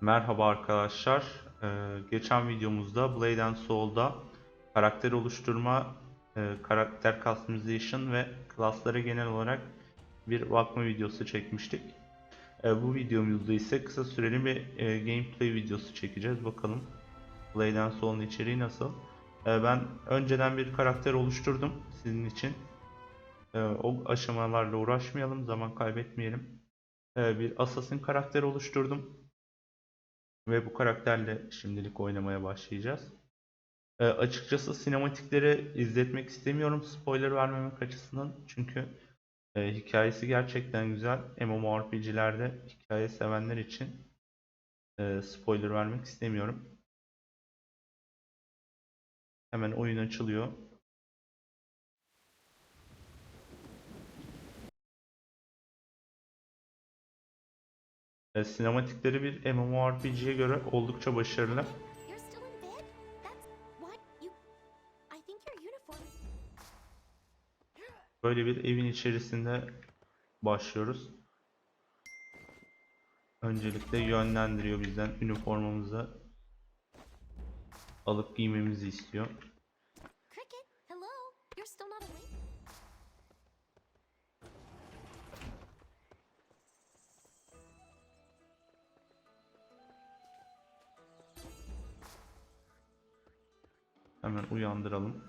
Merhaba arkadaşlar. Ee, geçen videomuzda Blade and Soul'da karakter oluşturma, e, karakter customization ve klaslara genel olarak bir bakma videosu çekmiştik. Ee, bu videomuzda ise kısa süreli bir e, gameplay videosu çekeceğiz. Bakalım Blade and Soul'un içeriği nasıl? Ee, ben önceden bir karakter oluşturdum sizin için. Ee, o aşamalarla uğraşmayalım, zaman kaybetmeyelim. Ee, bir assassin karakter oluşturdum. Ve bu karakterle şimdilik oynamaya başlayacağız. Ee, açıkçası sinematikleri izletmek istemiyorum spoiler vermemek açısından. Çünkü e, hikayesi gerçekten güzel. MMORPG'lerde hikaye sevenler için e, spoiler vermek istemiyorum. Hemen oyun açılıyor. Sinematikleri bir MMORPG'ye göre oldukça başarılı. Böyle bir evin içerisinde başlıyoruz. Öncelikle yönlendiriyor bizden üniformamızı alıp giymemizi istiyor. Uyandıralım.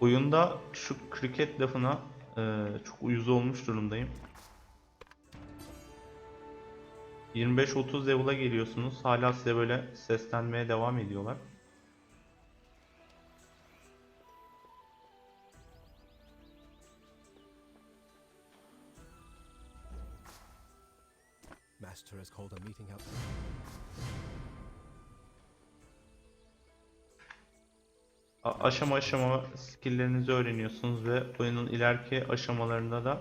Oyunda şu kriket lafına e, çok uyuz olmuş durumdayım. 25-30 level'a geliyorsunuz. Hala size böyle seslenmeye devam ediyorlar. Master has called a meeting out. A- aşama aşama skill'lerinizi öğreniyorsunuz ve oyunun ileriki aşamalarında da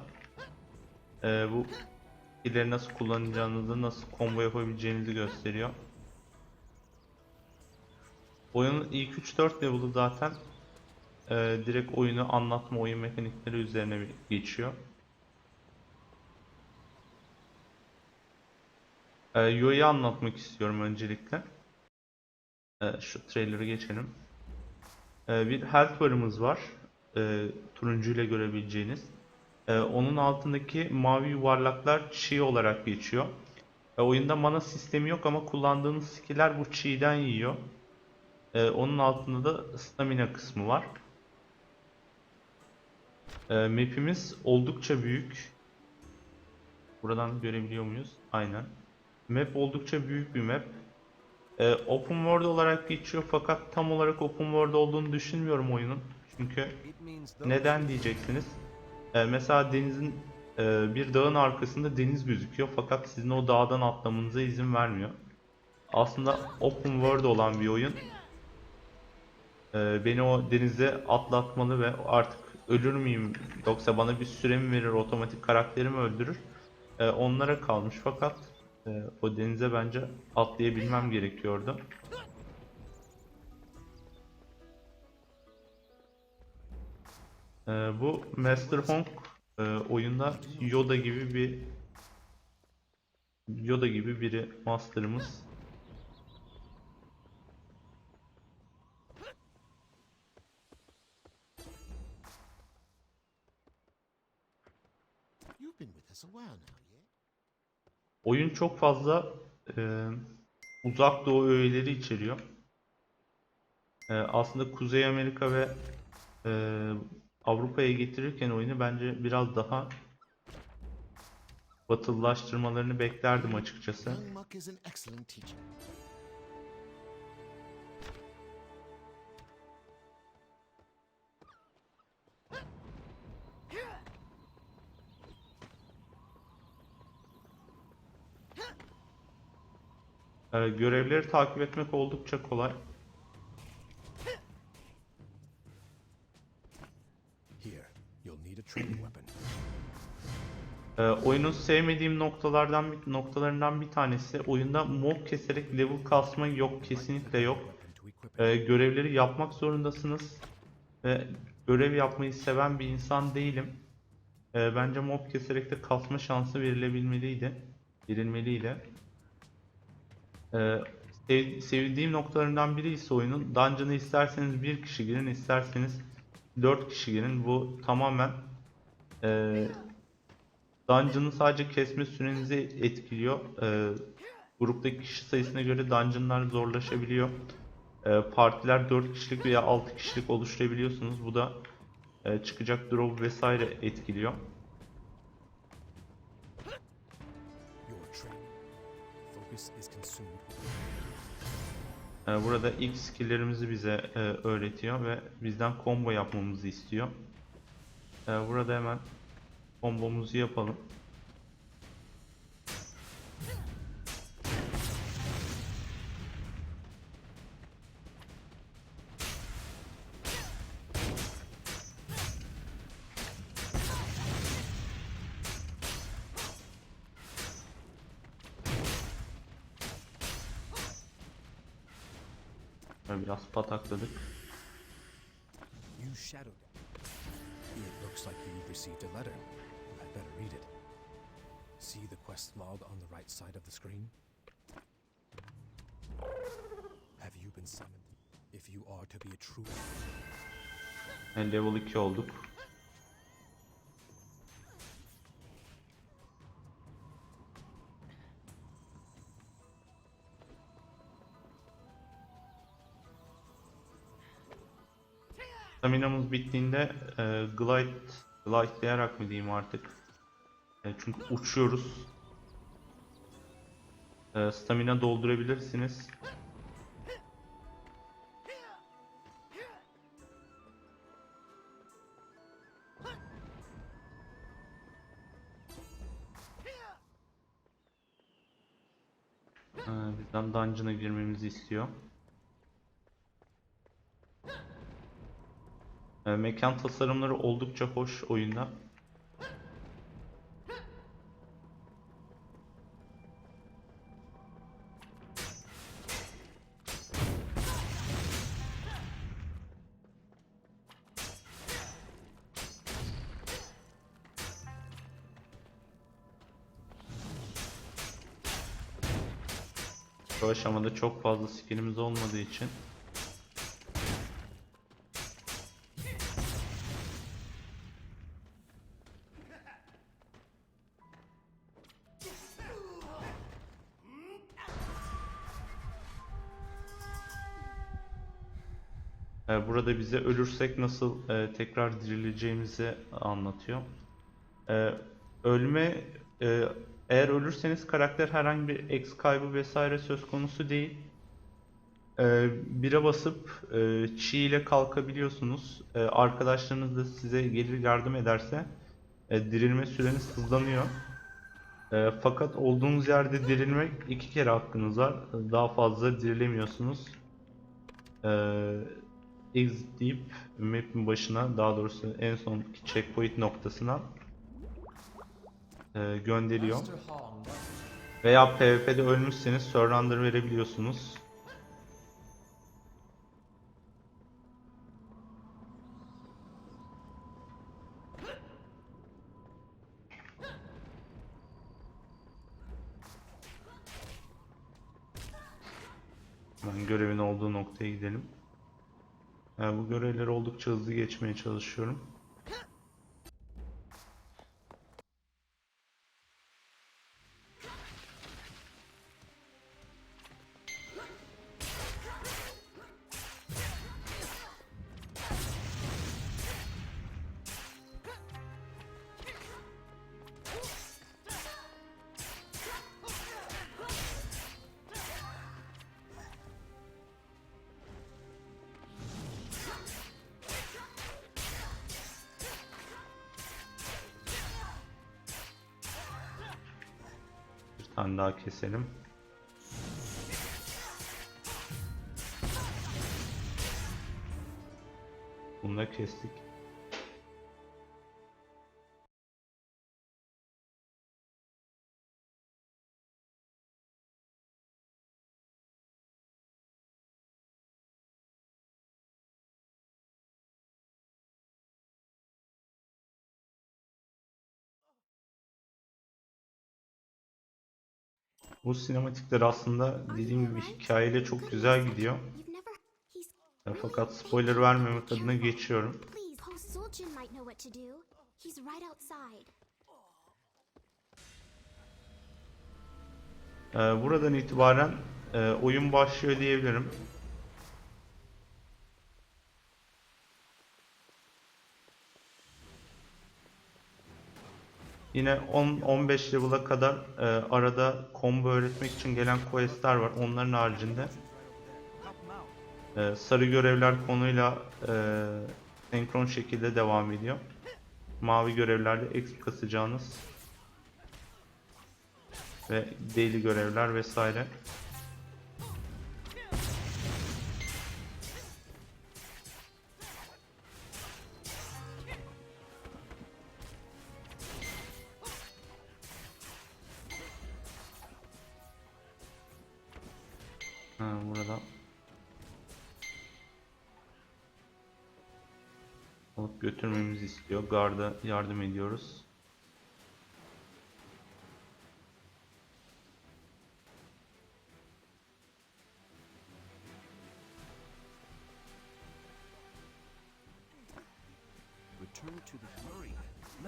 e, bu skill'leri nasıl kullanacağınızı, nasıl combo yapabileceğinizi gösteriyor. Oyunun ilk 3-4 level'ı zaten e, direkt oyunu anlatma, oyun mekanikleri üzerine geçiyor. E, Yo'yu anlatmak istiyorum öncelikle. E, şu trailer'ı geçelim. Ee, bir health barımız var. Ee, turuncu ile görebileceğiniz. Ee, onun altındaki mavi yuvarlaklar chi olarak geçiyor. Ee, oyunda mana sistemi yok ama kullandığınız skill'ler bu chi'den yiyor. Ee, onun altında da stamina kısmı var. Ee, map'imiz oldukça büyük. Buradan görebiliyor muyuz? Aynen. Map oldukça büyük bir map. Ee, open world olarak geçiyor fakat tam olarak open world olduğunu düşünmüyorum oyunun. Çünkü neden diyeceksiniz. Ee, mesela denizin e, bir dağın arkasında deniz gözüküyor fakat sizin o dağdan atlamanıza izin vermiyor. Aslında open world olan bir oyun. Ee, beni o denize atlatmalı ve artık ölür müyüm yoksa bana bir süre mi verir otomatik karakterimi öldürür. Ee, onlara kalmış fakat e, o denize bence atlayabilmem gerekiyordu. Ee, bu Master Honk e, oyunda Yoda gibi bir Yoda gibi biri Master'ımız. You've been with us a while now? Oyun çok fazla e, uzak doğu öğeleri içeriyor. E, aslında Kuzey Amerika ve e, Avrupa'ya getirirken oyunu bence biraz daha batılılaştırmalarını beklerdim açıkçası. Young Muck is an excellent teacher. E, görevleri takip etmek oldukça kolay. Here, you'll need a training weapon. E, oyunun sevmediğim noktalardan bir noktalarından bir tanesi oyunda mob keserek level kasma yok kesinlikle yok. Weapon to equip it. E, görevleri yapmak zorundasınız ve görev yapmayı seven bir insan değilim. Ee, bence mob keserek de kasma şansı verilebilmeliydi. Verilmeliydi. Ee, sev- sevdiğim noktalarından biri ise oyunun dungeon'a isterseniz bir kişi girin, isterseniz 4 kişi girin. Bu tamamen e, dungeon'ı sadece kesme sürenizi etkiliyor. Ee, gruptaki kişi sayısına göre dungeon'lar zorlaşabiliyor. Ee, partiler 4 kişilik veya 6 kişilik oluşturabiliyorsunuz. Bu da e, çıkacak drop vesaire etkiliyor. Burada ilk skill'lerimizi bize e, öğretiyor ve bizden combo yapmamızı istiyor. Ee, Burada hemen kombomuzu yapalım. Böyle biraz patakladık. You shadowed it. It looks like you've received a letter. I'd better read it. See the quest log on the right side of the screen? Have you been summoned? If you are to be a true Level 2 olduk. Staminamız bittiğinde e, glide, glidelayarak mı diyeyim artık. E, çünkü uçuyoruz. E, stamina doldurabilirsiniz. E, bizden dungeon'a girmemizi istiyor. E, mekan tasarımları oldukça hoş oyunda. Bu aşamada çok fazla skillimiz olmadığı için Burada bize ölürsek nasıl e, tekrar dirileceğimizi anlatıyor. Ee, ölme e, eğer ölürseniz karakter herhangi bir X kaybı vesaire söz konusu değil. Ee, bire basıp e, çi ile kalkabiliyorsunuz. Ee, arkadaşlarınız da size gelir yardım ederse dirilme süreniz hızlanıyor. Ee, fakat olduğunuz yerde dirilmek iki kere hakkınız var. Daha fazla dirilemiyorsunuz. Ee, exit deyip map'in başına daha doğrusu en sonki checkpoint noktasına e, gönderiyor. Veya PvP'de ölmüşseniz surrender verebiliyorsunuz. Hemen görevin olduğu noktaya gidelim. Yani bu görevleri oldukça hızlı geçmeye çalışıyorum. Tane daha keselim. Bunu da kestik. Bu sinematikler aslında dediğim gibi hikayeyle çok güzel gidiyor. E, Fakat spoiler vermemek adına geçiyorum. Please, Paul Sulchin might know what to do. He's right outside. E, Buradan itibaren e, oyun başlıyor diyebilirim. Yine 10-15 level'a kadar e, arada combo öğretmek için gelen questler var. Onların haricinde e, sarı görevler konuyla e, senkron şekilde devam ediyor. Mavi görevlerde exp kasacağınız ve daily görevler vesaire. Götürmemizi istiyor. Garda yardım ediyoruz.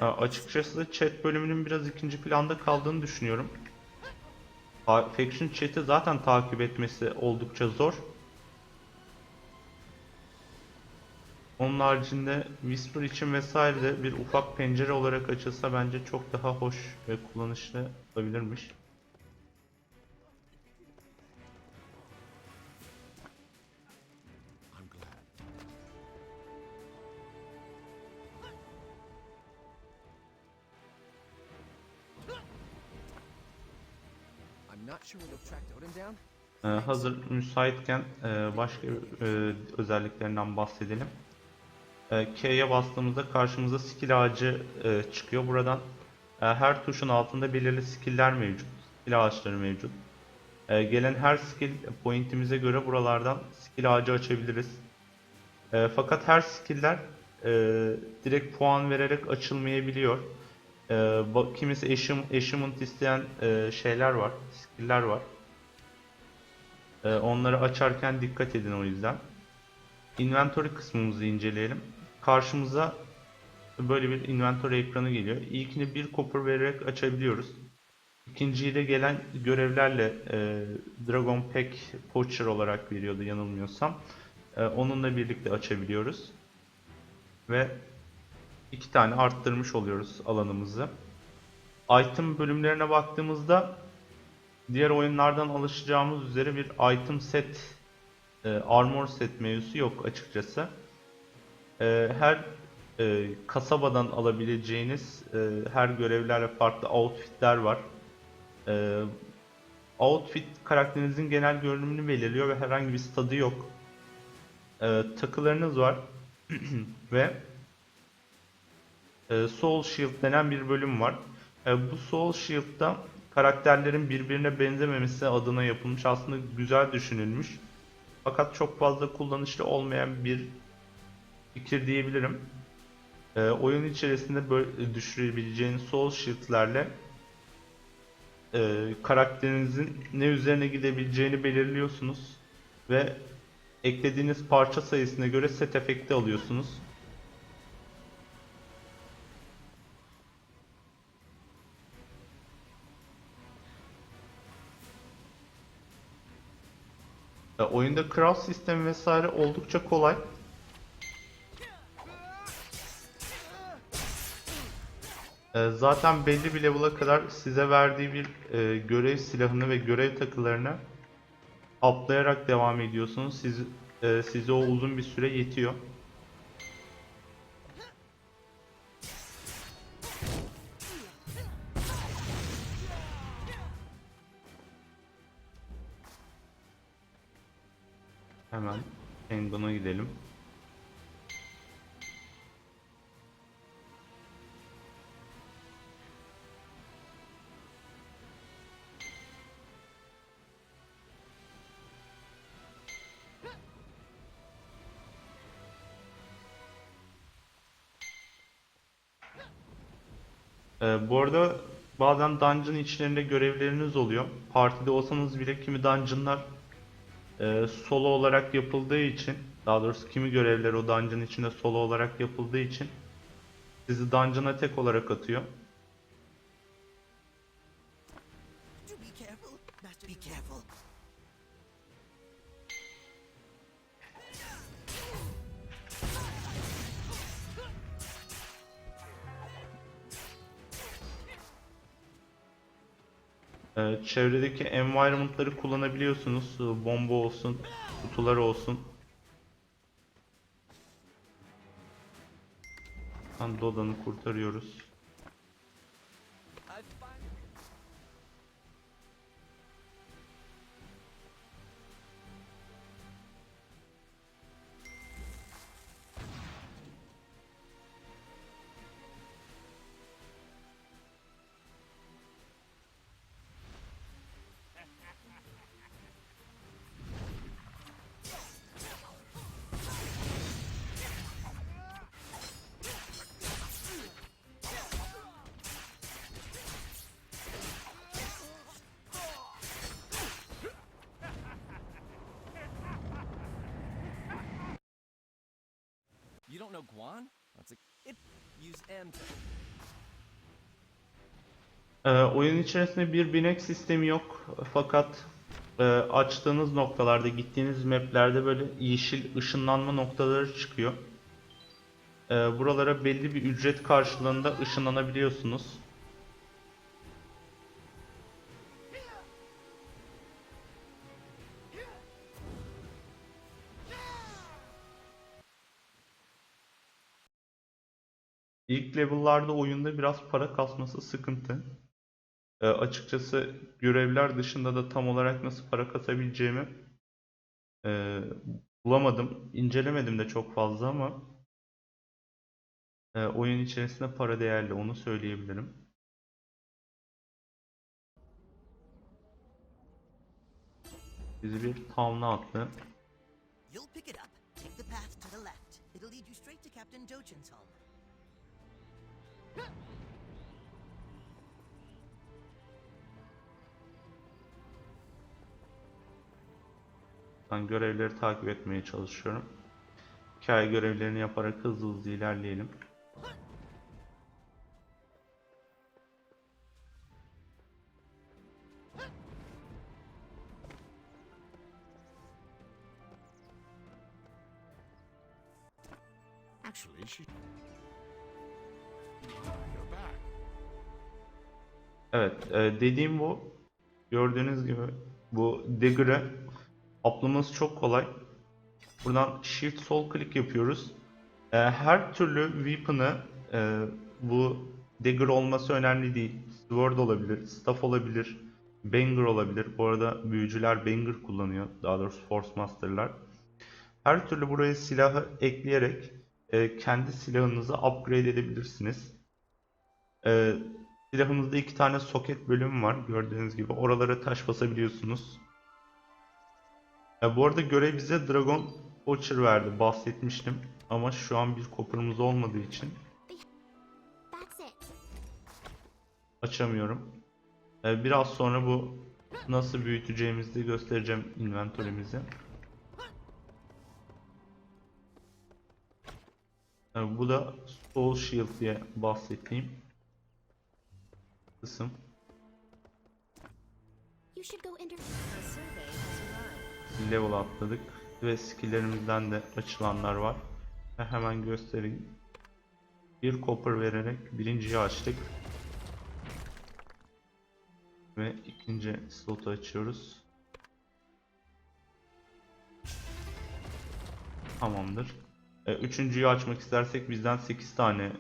Açıkçası chat bölümünün biraz ikinci planda kaldığını düşünüyorum. Faction chat'i zaten takip etmesi oldukça zor. Onun haricinde Whisper için vesaire de bir ufak pencere olarak açılsa bence çok daha hoş ve kullanışlı olabilirmiş. Ee, hazır müsaitken e, başka e, özelliklerinden bahsedelim. E, K'ye bastığımızda karşımıza skill ağacı e, çıkıyor. Buradan e, her tuşun altında belirli skill'ler mevcut. Skill ağaçları mevcut. Gelen her skill point'imize göre buralardan skill ağacı açabiliriz. Fakat her skill'ler direkt puan vererek açılmayabiliyor. Kimisi achievement- isteyen şeyler var, skill'ler var. Onları açarken dikkat edin o yüzden. Inventory kısmımızı inceleyelim. Karşımıza böyle bir inventory ekranı geliyor. İlkini bir copper vererek açabiliyoruz. İkinciyi de gelen görevlerle e, Dragon Pack Poacher olarak veriyordu yanılmıyorsam. E, onunla birlikte açabiliyoruz. Ve iki tane arttırmış oluyoruz alanımızı. Item bölümlerine baktığımızda diğer oyunlardan alışacağımız üzere bir item set, e, armor set mevzusu yok açıkçası. E, her e, kasabadan alabileceğiniz e, her görevlerle farklı outfitler var. E, outfit karakterinizin genel görünümünü belirliyor ve herhangi bir stadı yok. E, takılarınız var ve e, Soul Shield denen bir bölüm var. E, bu Soul Shield'da karakterlerin birbirine benzememesi adına yapılmış aslında güzel düşünülmüş. Fakat çok fazla kullanışlı olmayan bir fikir diyebilirim. E, oyun içerisinde böyle düşürebileceğiniz Soul Shield'lerle e, karakterinizin ne üzerine gidebileceğini belirliyorsunuz ve eklediğiniz parça sayısına göre set efekti alıyorsunuz. E, oyunda craft sistemi vesaire oldukça kolay. Zaten belli bir level'a kadar size verdiği bir e, görev silahını ve görev takılarını atlayarak devam ediyorsunuz. Siz, e, size o uzun bir süre yetiyor. Hemen Penguin'a gidelim. Ee, bu arada bazen dungeon içlerinde görevleriniz oluyor. Partide olsanız bile kimi dungeonlar e, solo olarak yapıldığı için, daha doğrusu kimi görevler o dungeon içinde solo olarak yapıldığı için sizi dungeon'a tek olarak atıyor. Çevredeki environment'ları kullanabiliyorsunuz. Ee, Bomba olsun, kutular olsun. Lan Doda'nı kurtarıyoruz. Know Guan? That's a it. Use M Ee, oyun içerisinde bir binek sistemi yok. Fakat e, açtığınız noktalarda, gittiğiniz maplerde böyle yeşil ışınlanma noktaları çıkıyor. Ee, buralara belli bir ücret karşılığında ışınlanabiliyorsunuz. İlk level'larda oyunda biraz para kasması sıkıntı. Ee, açıkçası görevler dışında da tam olarak nasıl para kasabileceğimi e, bulamadım. İncelemedim de çok fazla ama e, oyun içerisinde para değerli onu söyleyebilirim. Bizi bir town'a attı. You'll pick it up. Take the path to the left. It'll lead you straight to Captain Dojin's home. Ben görevleri takip etmeye çalışıyorum. Hikaye görevlerini yaparak hızlı hızlı ilerleyelim. Actually, she. Evet, e, dediğim bu. Gördüğünüz gibi bu dagger'ı atlaması çok kolay. Buradan shift sol klik yapıyoruz. E, her türlü weapon'ı e, bu dagger olması önemli değil. Sword olabilir, staff olabilir, banger olabilir. Bu arada büyücüler banger kullanıyor. Daha doğrusu force master'lar. Her türlü buraya silahı ekleyerek kendi silahınızı upgrade edebilirsiniz. E, silahımızda iki tane soket bölümü var. Gördüğünüz gibi oralara taş basabiliyorsunuz. E, bu arada görev bize Dragon Poacher verdi. Bahsetmiştim. Ama şu an bir kopurumuz olmadığı için açamıyorum. E, biraz sonra bu nasıl büyüteceğimizi göstereceğim inventörümüzü. E, bu da Soul Shield diye bahsettiğim inter. level atladık ve skilllerimizden de açılanlar var. Ve hemen göstereyim. Bir copper vererek birinciyi açtık. Ve ikinci slotu açıyoruz. Tamamdır. E, üçüncüyü açmak istersek bizden 8 tane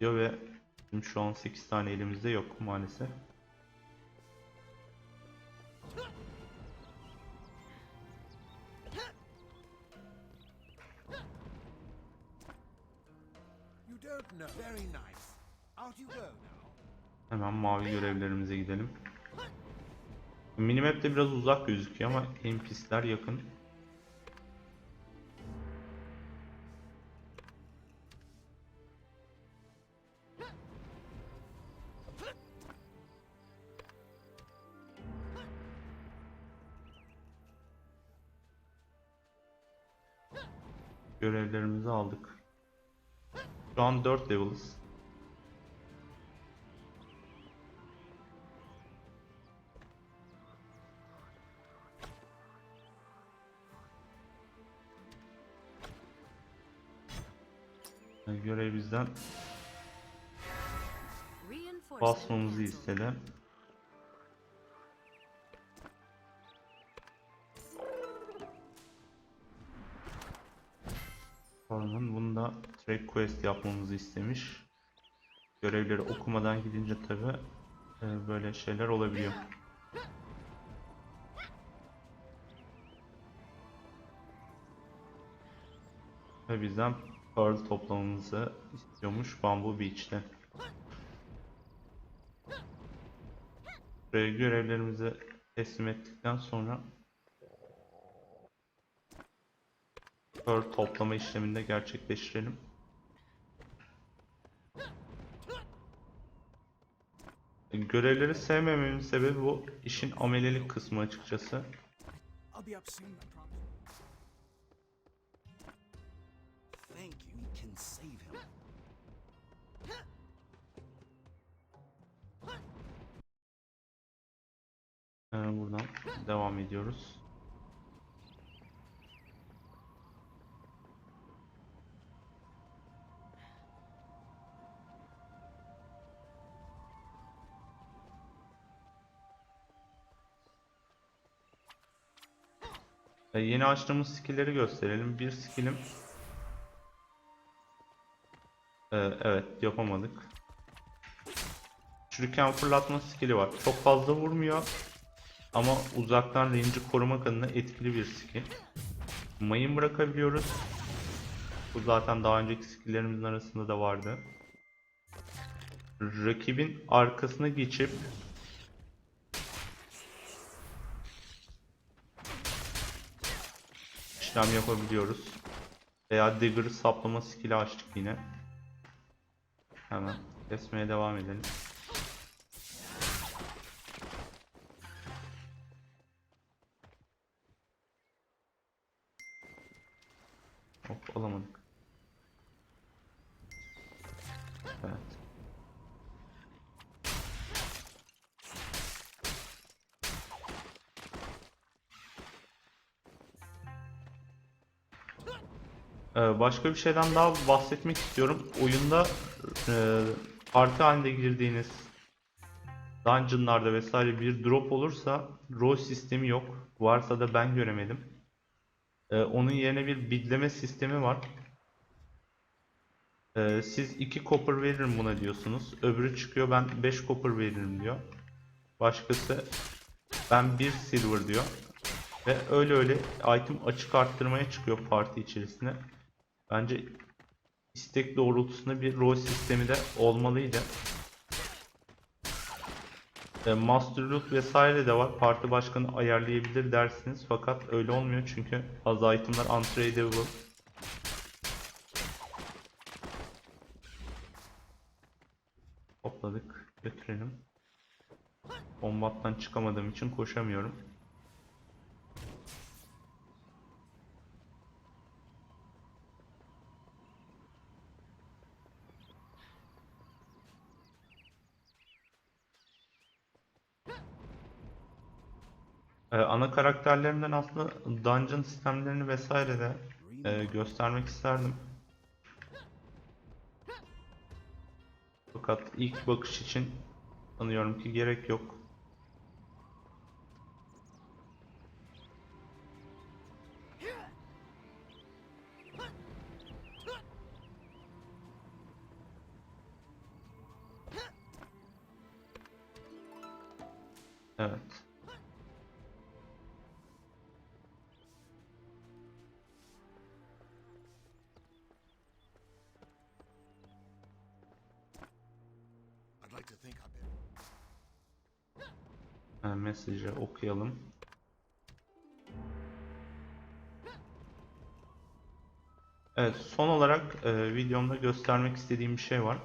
diyor ve bizim şu an 8 tane elimizde yok maalesef. Hemen mavi görevlerimize gidelim. Minimap'te biraz uzak gözüküyor ama NPC'ler yakın. Görevlerimizi aldık. Şu an 4 level'ız. Görev bizden basmamızı istedi. Pardon, bunu da track quest yapmamızı istemiş. Görevleri okumadan gidince tabi böyle şeyler olabiliyor. Ve bizden pearl toplamamızı istiyormuş Bamboo Beach'te. Buraya görevlerimizi teslim ettikten sonra pearl toplama işlemini de gerçekleştirelim. Görevleri sevmememin sebebi bu işin amelelik kısmı açıkçası. Ee, buradan devam ediyoruz. Ee, yeni açtığımız skill'leri gösterelim. Bir skill'im Ee, evet yapamadık. Şuriken fırlatma skill'i var. Çok fazla vurmuyor. Ama uzaktan range'i korumak adına etkili bir skill. Mayın bırakabiliyoruz. Bu zaten daha önceki skill'lerimizin arasında da vardı. Rakibin arkasına geçip işlem yapabiliyoruz. Veya dagger saplama skill'i açtık yine. Hemen kesmeye devam edelim. Başka bir şeyden daha bahsetmek istiyorum. Oyunda e, parti halinde girdiğiniz dungeonlarda vesaire bir drop olursa rol sistemi yok. Varsa da ben göremedim. Ee, onun yerine bir bidleme sistemi var. Ee, siz 2 copper veririm buna diyorsunuz. Öbürü çıkıyor ben 5 copper veririm diyor. Başkası ben 1 silver diyor. Ve öyle öyle item açık arttırmaya çıkıyor parti içerisine. Bence istek doğrultusunda bir rol sistemi de olmalıydı. E, Master Loot vesaire de var. Parti başkanı ayarlayabilir dersiniz. Fakat öyle olmuyor çünkü bazı itemler untradeable. Topladık. Götürelim. Kombattan çıkamadığım için koşamıyorum. Ee, ana karakterlerimden aslında dungeon sistemlerini vesaire de e, göstermek isterdim. Fakat ilk bakış için sanıyorum ki gerek yok. Mesajı okuyalım. Evet, son olarak e, videomda göstermek istediğim bir şey var.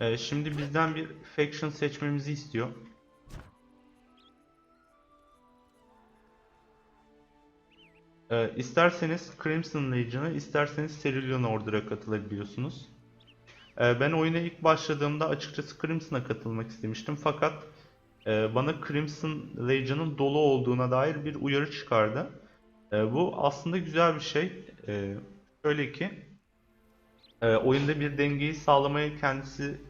E, şimdi bizden bir faction seçmemizi istiyor. Ee, isterseniz Crimson Legion'a, isterseniz Cerulean Order'a katılabiliyorsunuz. Ee, ben oyuna ilk başladığımda açıkçası Crimson'a katılmak istemiştim fakat e, bana Crimson Legion'ın dolu olduğuna dair bir uyarı çıkardı. E, bu aslında güzel bir şey. E, şöyle ki e, oyunda bir dengeyi sağlamaya kendisi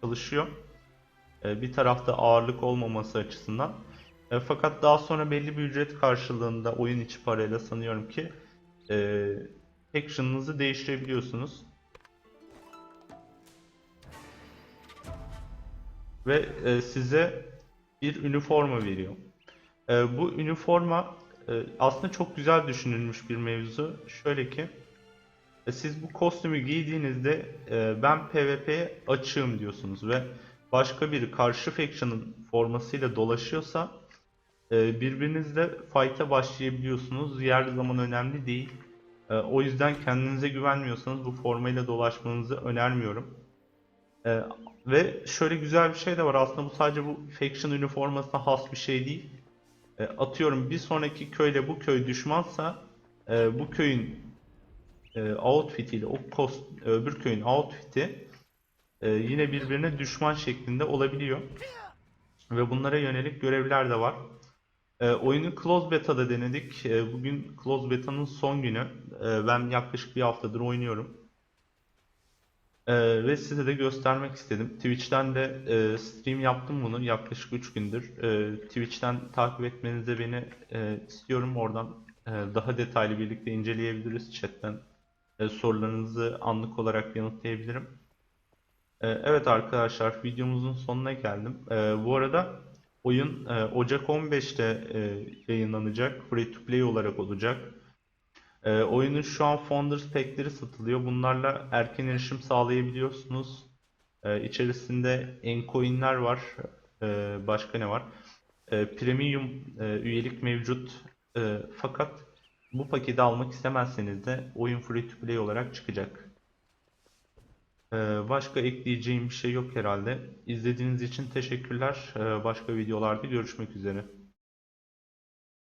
çalışıyor. E, bir tarafta ağırlık olmaması açısından. E, fakat daha sonra belli bir ücret karşılığında oyun içi parayla sanıyorum ki e, action'ınızı değiştirebiliyorsunuz. Ve e, size bir üniforma veriyor. E, bu üniforma e, aslında çok güzel düşünülmüş bir mevzu. Şöyle ki e, siz bu kostümü giydiğinizde e, ben PvP'ye açığım diyorsunuz ve başka biri karşı faction'ın formasıyla dolaşıyorsa e, birbirinizle fight'a başlayabiliyorsunuz. Yer zaman önemli değil. E, o yüzden kendinize güvenmiyorsanız bu formayla dolaşmanızı önermiyorum. E, ve şöyle güzel bir şey de var. Aslında bu sadece bu faction üniformasına has bir şey değil. E, atıyorum bir sonraki köyle bu köy düşmansa e, bu köyün e, outfitiyle o kost, öbür köyün outfiti e, yine birbirine düşman şeklinde olabiliyor. Ve bunlara yönelik görevler de var. E, oyunu Close Beta'da denedik. E, bugün Close Beta'nın son günü. E, ben yaklaşık bir haftadır oynuyorum. E, ve size de göstermek istedim. Twitch'ten de e, stream yaptım bunu yaklaşık 3 gündür. E, Twitch'ten takip etmenizi beni e, istiyorum. Oradan e, daha detaylı birlikte inceleyebiliriz chatten. E, sorularınızı anlık olarak yanıtlayabilirim. E, evet arkadaşlar videomuzun sonuna geldim. E, bu arada oyun e, Ocak 15'te e, yayınlanacak. Free to play olarak olacak. E, oyunun şu an Founders Pack'leri satılıyor. Bunlarla erken erişim sağlayabiliyorsunuz. E, içerisinde encoin'ler var. E, başka ne var? E, premium e, üyelik mevcut. E, fakat bu paketi almak istemezseniz de oyun free to play olarak çıkacak. Ee, başka ekleyeceğim bir şey yok herhalde. İzlediğiniz için teşekkürler. Ee, başka videolarda görüşmek üzere.